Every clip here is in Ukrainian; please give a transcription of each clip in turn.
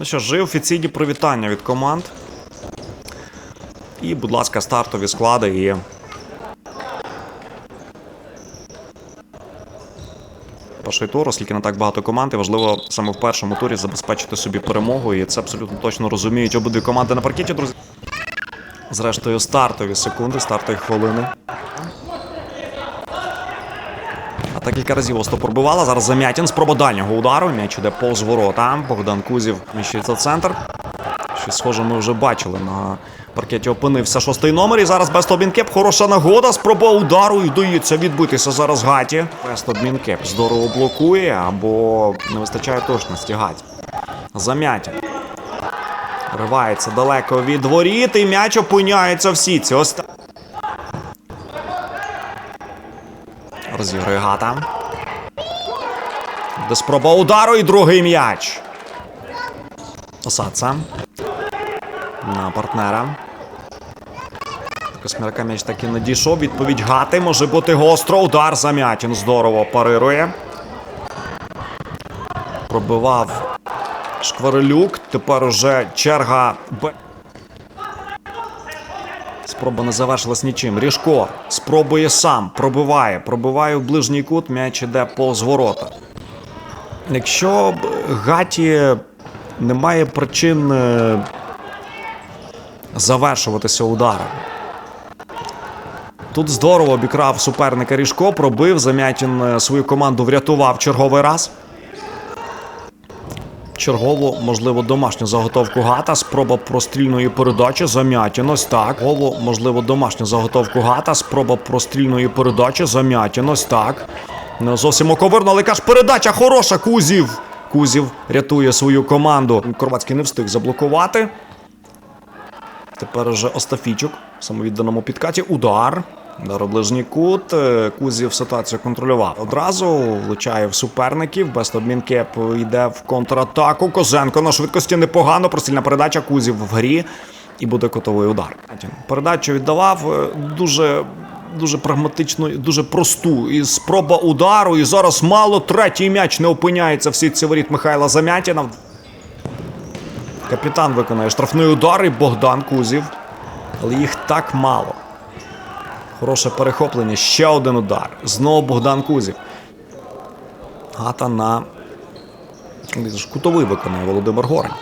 Ну що ж, офіційні привітання від команд. І, будь ласка, стартові склади і. Перший тур, оскільки не так багато команд, і важливо саме в першому турі забезпечити собі перемогу, і це абсолютно точно розуміють обидві команди на паркеті, друзі. Зрештою, стартові секунди, стартові хвилини. А кілька разів Осто пробивала. Зараз Замятін спроба дальнього удару. М'яч іде повз ворота. Богдан Кузів міщиться центр. Щось схоже, ми вже бачили. На паркеті опинився шостий номер. І зараз Бест Обмінкеп. Хороша нагода. Спроба удару. І вдається відбитися зараз Гаті. Бест Обмінкеп здорово блокує або не вистачає точності Гаті. Замятін. Ривається далеко від воріт. І м'яч опиняється в сітці. Ось Розігрує Гата. Де спроба удару і другий м'яч. Осадца. На партнера. Космірка м'яч таки не дійшов. Відповідь Гати. Може бути гостро. Удар Замятін. Здорово парирує. Пробивав Шкварелюк. Тепер уже черга. Спроба не завершилась нічим. Ріжко спробує сам, пробиває, пробиває в ближній кут, м'яч іде повз ворота. Якщо Гаті немає причин е, завершуватися ударом. Тут здорово обікрав суперника Ріжко, пробив, Замятін е, свою команду врятував черговий раз. Чергову, можливо, домашню заготовку гата. Спроба прострільної передачі. Замятін. Ось так. Чергову, можливо, домашню заготовку гата. Спроба прострільної передачі. Замятін. Ось так. Не зовсім оковирно, але каже, передача хороша. Кузів. Кузів рятує свою команду. Корвацький не встиг заблокувати. Тепер уже Остафічук в самовідданому підкаті. Удар. Удар кут. Е, Кузів ситуацію контролював. Одразу влучає в суперників. Бест обмінкеп йде в контратаку. Козенко на швидкості непогано. Простільна передача. Кузів в грі. І буде котовий удар. Передачу віддавав е, дуже. Дуже прагматично, дуже просту. І спроба удару. І зараз мало. Третій м'яч не опиняється в сітці воріт Михайла Замятіна. Капітан виконує штрафний удар і Богдан Кузів. Але їх так мало. Хороше перехоплення. Ще один удар. Знову Богдан Кузів. Гата на. Кутовий виконує Володимир Горень.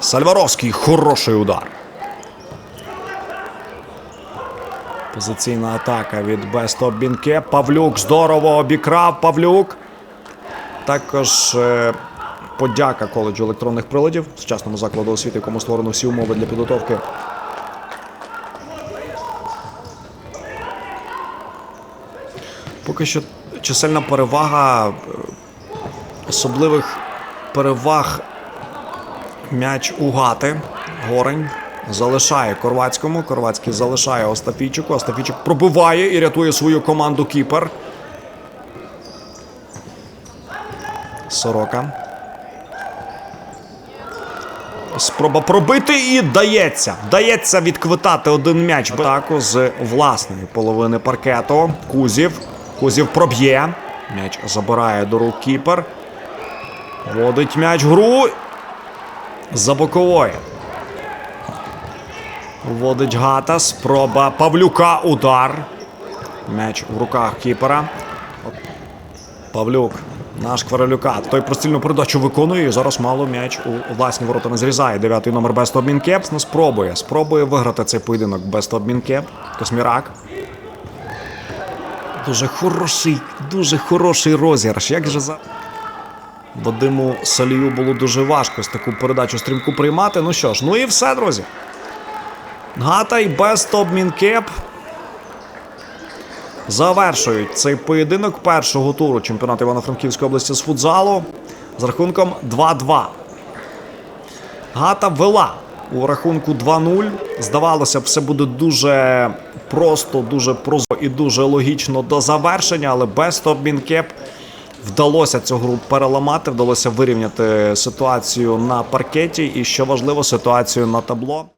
Сальваровський. Хороший удар. Позиційна атака від Бесто Бінке. Павлюк здорово обікрав. Павлюк. Також е, подяка коледжу електронних приладів, сучасному закладу освіти, якому створено всі умови для підготовки. Поки що чисельна перевага е, особливих переваг м'яч у гати. Горень залишає Корвацькому. Корвацький залишає Остафійчику. Остафійчик пробиває і рятує свою команду Кіпер. Сорока. Спроба пробити і дається. Дається відквитати один м'яч атаку з власної половини паркету. Кузів. Кузів проб'є. М'яч забирає до рук кіпер. Водить м'яч гру. За бокової. Вводить гата. Спроба Павлюка. Удар. М'яч в руках кіпера. Павлюк. Наш Кварелюка. Той простільну передачу виконує. і Зараз мало м'яч у власні ворота не зрізає. Дев'ятий номер Бест Обмінкеп. Ну, спробує. Спробує виграти цей поєдинок Бест Обмінкеп. Космірак. Дуже хороший, дуже хороший розіграш. Як же за. Вадиму Салію було дуже важко з таку передачу стрімку приймати. Ну що ж, ну і все, друзі. Гата і Бест Обмінкеп завершують цей поєдинок першого туру чемпіонату Івано-Франківської області з футзалу з рахунком 2-2. Гата вела у рахунку 2-0. Здавалося б, все буде дуже просто, дуже прозоро і дуже логічно до завершення, але без Тобмінкеп вдалося цю гру переламати, вдалося вирівняти ситуацію на паркеті і, що важливо, ситуацію на табло.